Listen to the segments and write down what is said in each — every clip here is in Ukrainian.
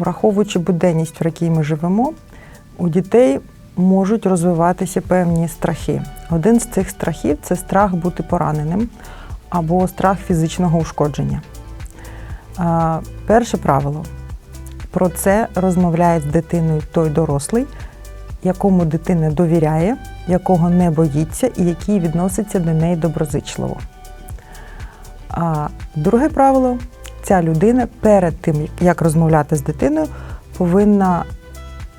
враховуючи буденність, в якій ми живемо, у дітей можуть розвиватися певні страхи. Один з цих страхів це страх бути пораненим або страх фізичного ушкодження. Перше правило про це розмовляє з дитиною той дорослий, якому дитина довіряє, якого не боїться і який відноситься до неї доброзичливо. А друге правило ця людина перед тим, як розмовляти з дитиною, повинна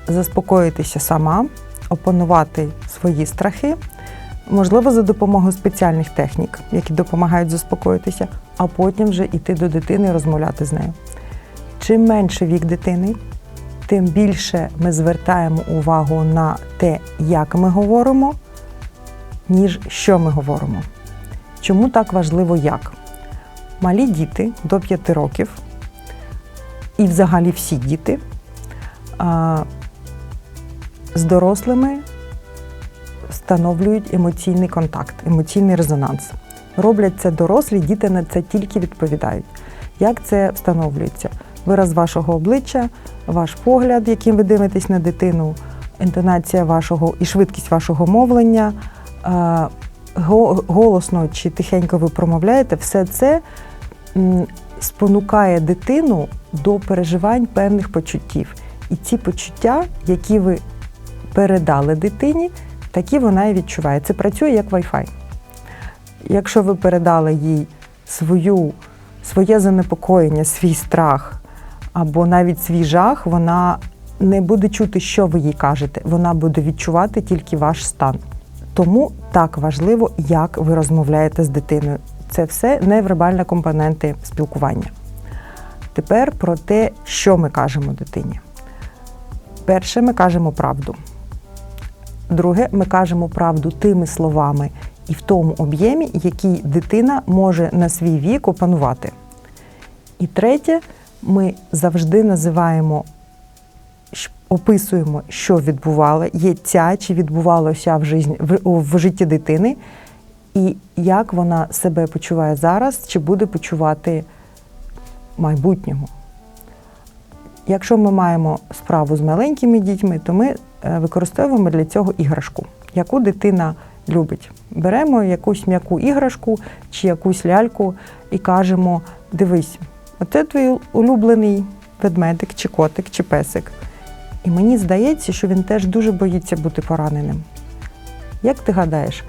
заспокоїтися сама, опанувати свої страхи, можливо, за допомогою спеціальних технік, які допомагають заспокоїтися, а потім вже йти до дитини і розмовляти з нею. Чим менше вік дитини, тим більше ми звертаємо увагу на те, як ми говоримо, ніж що ми говоримо. Чому так важливо як? Малі діти до 5 років, і взагалі всі діти з дорослими встановлюють емоційний контакт, емоційний резонанс. Роблять це дорослі, діти на це тільки відповідають. Як це встановлюється? Вираз вашого обличчя, ваш погляд, яким ви дивитесь на дитину, інтонація вашого і швидкість вашого мовлення, голосно чи тихенько ви промовляєте, все це спонукає дитину до переживань певних почуттів. І ці почуття, які ви передали дитині, такі вона і відчуває. Це працює як Wi-Fi. Якщо ви передали їй свою, своє занепокоєння, свій страх або навіть свій жах, вона не буде чути, що ви їй кажете. Вона буде відчувати тільки ваш стан. Тому так важливо, як ви розмовляєте з дитиною. Це все невербальні компоненти спілкування. Тепер про те, що ми кажемо дитині. Перше, ми кажемо правду. Друге, ми кажемо правду тими словами і в тому об'ємі, який дитина може на свій вік опанувати. І третє, ми завжди називаємо, описуємо, що відбувало, є ця чи відбувалося в, житті, дитини, і як вона себе почуває зараз, чи буде почувати в майбутньому. Якщо ми маємо справу з маленькими дітьми, то ми е, використовуємо для цього іграшку, яку дитина любить. Беремо якусь м'яку іграшку чи якусь ляльку і кажемо: дивись, оце твій улюблений ведмедик, чи котик, чи песик. І мені здається, що він теж дуже боїться бути пораненим. Як ти гадаєш,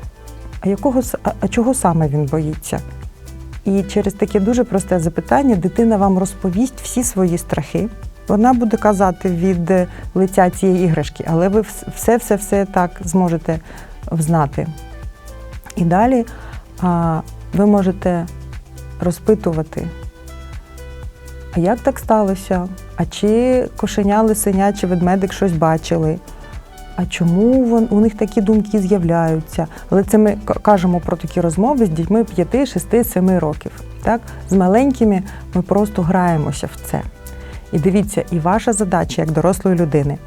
а, якого, а, чого саме він боїться? І через таке дуже просте запитання дитина вам розповість всі свої страхи. Вона буде казати від е, лиця цієї іграшки, але ви все-все-все так зможете взнати. І далі а, ви можете розпитувати, а як так сталося? А чи кошеня, лисеня, чи ведмедик щось бачили? А чому вон, у них такі думки з'являються? Але це ми кажемо про такі розмови з дітьми 5, 6, 7 років. Так? З маленькими ми просто граємося в це. І дивіться, і ваша задача як дорослої людини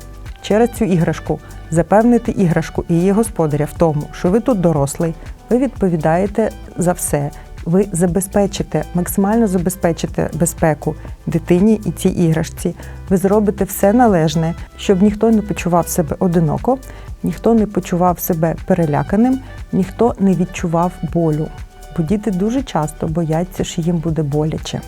через цю іграшку запевнити іграшку і її господаря в тому, що ви тут дорослий, ви відповідаєте за все. Ви забезпечите, максимально забезпечите безпеку дитині і цій іграшці. Ви зробите все належне, щоб ніхто не почував себе одиноко, ніхто не почував себе переляканим, ніхто не відчував болю. Бо діти дуже часто бояться, що їм буде боляче.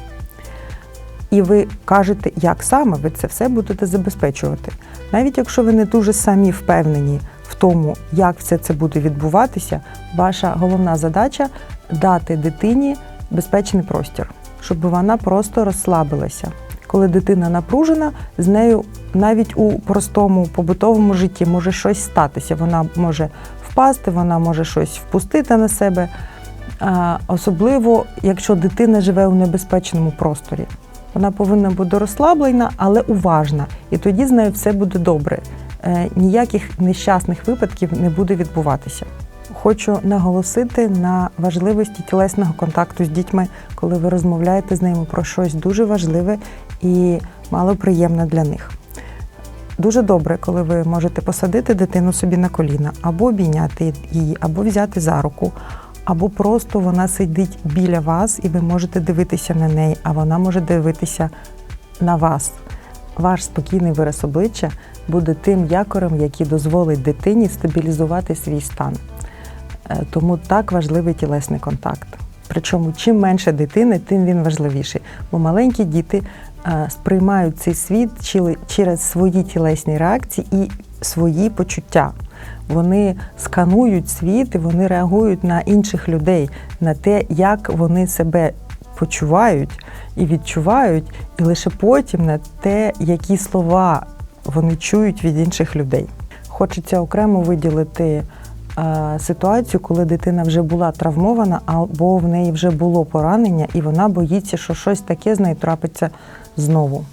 І ви кажете, як саме ви це все будете забезпечувати. Навіть якщо ви не дуже самі впевнені в тому, як все це буде відбуватися, ваша головна задача дати дитині безпечний простір, щоб вона просто розслабилася. Коли дитина напружена, з нею навіть у простому побутовому житті може щось статися. Вона може впасти, вона може щось впустити на себе. Особливо, якщо дитина живе у небезпечному просторі. Вона повинна бути розслаблена, але уважна. І тоді з нею все буде добре. Е, Ніяких нещасних випадків не буде відбуватися. Хочу наголосити на важливості тілесного контакту з дітьми, коли ви розмовляєте з ними про щось дуже важливе і малоприємне для них. Дуже добре, коли ви можете посадити дитину собі на коліна, або обійняти її, або взяти за руку, або просто вона сидить біля вас, і ви можете дивитися на неї, а вона може дивитися на вас. Ваш спокійний вираз обличчя буде тим якорем, який дозволить дитині стабілізувати свій стан. Е, Тому так важливий тілесний контакт. Причому чим менше дитини, тим він важливіший. Бо маленькі діти е, сприймають цей світ через свої тілесні реакції і свої почуття. Вони сканують світ і вони реагують на інших людей, на те, як вони себе почувають і відчувають, і лише потім на те, які слова вони чують від інших людей. Хочеться окремо виділити е, ситуацію, коли дитина вже була травмована, або в неї вже було поранення, і вона боїться, що щось таке з нею трапиться знову.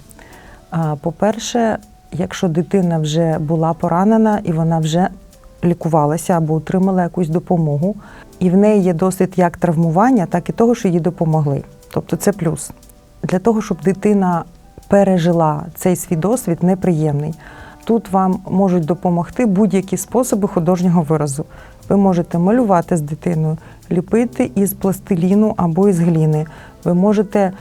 По-перше, якщо дитина вже була поранена і вона вже лікувалася або отримала якусь допомогу, і в неї є досвід як травмування, так і того, що їй допомогли. Тобто це плюс. Для того, щоб дитина пережила цей свій досвід неприємний, тут вам можуть допомогти будь-які способи художнього виразу. Ви можете малювати з дитиною, ліпити із пластиліну або із гліни. Ви можете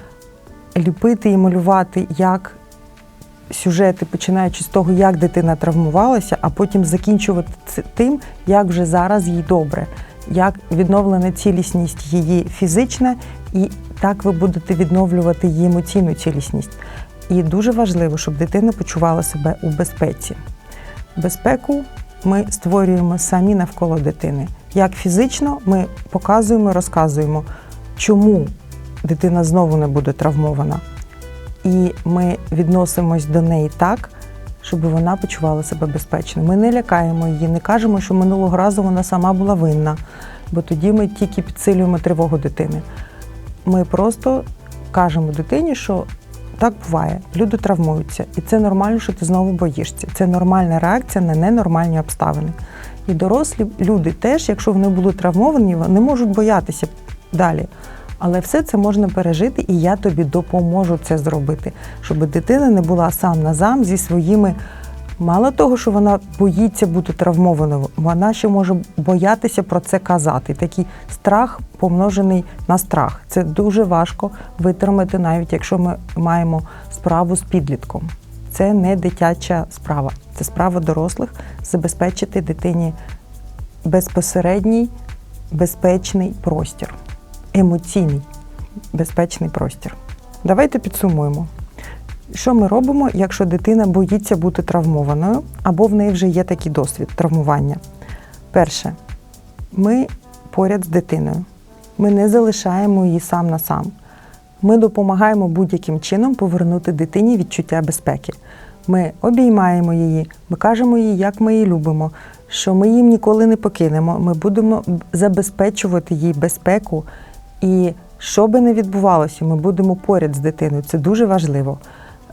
ліпити і малювати як сюжети, починаючи з того, як дитина травмувалася, а потім закінчувати це тим, як вже зараз їй добре, як відновлена цілісність її фізична, і так ви будете відновлювати її емоційну цілісність. І дуже важливо, щоб дитина почувала себе у безпеці. Безпеку ми створюємо самі навколо дитини. Як фізично ми показуємо, розказуємо, чому дитина знову не буде травмована. І ми відносимось до неї так, щоб вона почувала себе безпечно. Ми не лякаємо її, не кажемо, що минулого разу вона сама була винна, бо тоді ми тільки підсилюємо тривогу дитини. Ми просто кажемо дитині, що так буває, люди травмуються, і це нормально, що ти знову боїшся. Це нормальна реакція на ненормальні обставини. І дорослі люди теж, якщо вони були травмовані, вони можуть боятися далі. Але все це можна пережити, і я тобі допоможу це зробити, щоб дитина не була сам на зам зі своїми. Мало того, що вона боїться бути травмованою, вона ще може боятися про це казати. Такий страх помножений на страх. Це дуже важко витримати, навіть якщо ми маємо справу з підлітком. Це не дитяча справа, це справа дорослих забезпечити дитині безпосередній, безпечний простір, емоційний безпечний простір. Давайте підсумуємо. Що ми робимо, якщо дитина боїться бути травмованою, або в неї вже є такий досвід травмування? Перше, ми поряд з дитиною. Ми не залишаємо її сам на сам. Ми допомагаємо будь-яким чином повернути дитині відчуття безпеки. Ми обіймаємо її, ми кажемо їй, як ми її любимо, що ми її ніколи не покинемо. Ми будемо забезпечувати їй безпеку. І що би не відбувалося, ми будемо поряд з дитиною. Це дуже важливо.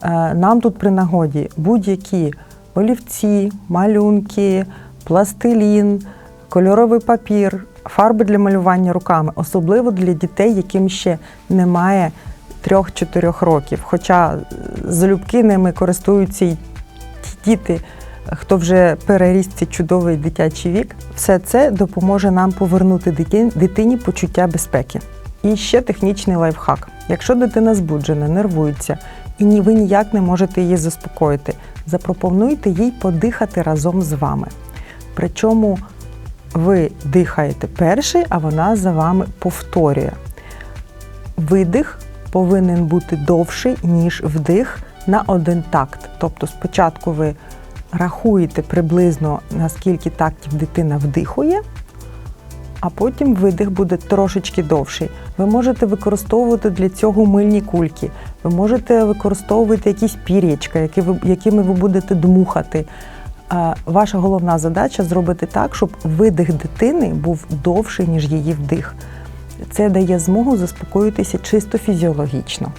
Е, Нам тут при нагоді будь-які олівці, малюнки, пластилін, кольоровий папір, фарби для малювання руками, особливо для дітей, яким ще немає 3-4 років. Хоча залюбки ними користуються і ті діти, хто вже переріс цей чудовий дитячий вік, все це допоможе нам повернути дитині почуття безпеки. І ще технічний лайфхак. Якщо дитина збуджена, нервується і ні- ви ніяк не можете її заспокоїти, запропонуйте їй подихати разом з вами. Причому ви дихаєте перший, а вона за вами повторює. Видих повинен бути довший, ніж вдих на один такт. Тобто спочатку ви рахуєте приблизно наскільки тактів дитина вдихує, а потім видих буде трошечки довший. Ви можете використовувати для цього мильні кульки, ви можете використовувати якісь пір'ячка, які ви, якими ви будете дмухати. Ваша головна задача зробити так, щоб видих дитини був довший, ніж її вдих. Це дає змогу заспокоїтися чисто фізіологічно.